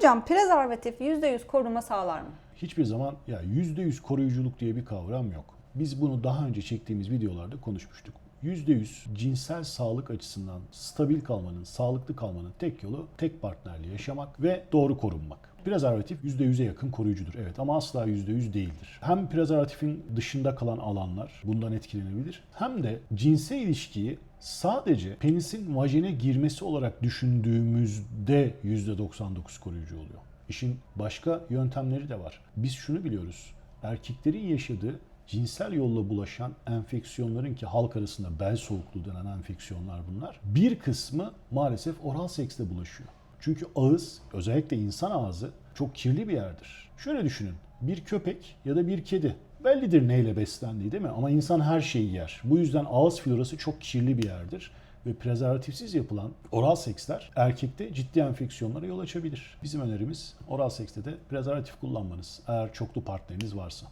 Hocam prezervatif %100 koruma sağlar mı? Hiçbir zaman ya %100 koruyuculuk diye bir kavram yok. Biz bunu daha önce çektiğimiz videolarda konuşmuştuk. %100 cinsel sağlık açısından stabil kalmanın, sağlıklı kalmanın tek yolu tek partnerli yaşamak ve doğru korunmak. Prezervatif %100'e yakın koruyucudur evet ama asla %100 değildir. Hem prezervatifin dışında kalan alanlar bundan etkilenebilir hem de cinsel ilişkiyi sadece penisin vajine girmesi olarak düşündüğümüzde %99 koruyucu oluyor. İşin başka yöntemleri de var. Biz şunu biliyoruz. Erkeklerin yaşadığı cinsel yolla bulaşan enfeksiyonların ki halk arasında bel soğukluğu denen enfeksiyonlar bunlar. Bir kısmı maalesef oral seksle bulaşıyor. Çünkü ağız, özellikle insan ağzı çok kirli bir yerdir. Şöyle düşünün. Bir köpek ya da bir kedi bellidir neyle beslendiği değil mi? Ama insan her şeyi yer. Bu yüzden ağız florası çok kirli bir yerdir ve prezervatifsiz yapılan oral seksler erkekte ciddi enfeksiyonlara yol açabilir. Bizim önerimiz oral sekste de prezervatif kullanmanız eğer çoklu partneriniz varsa.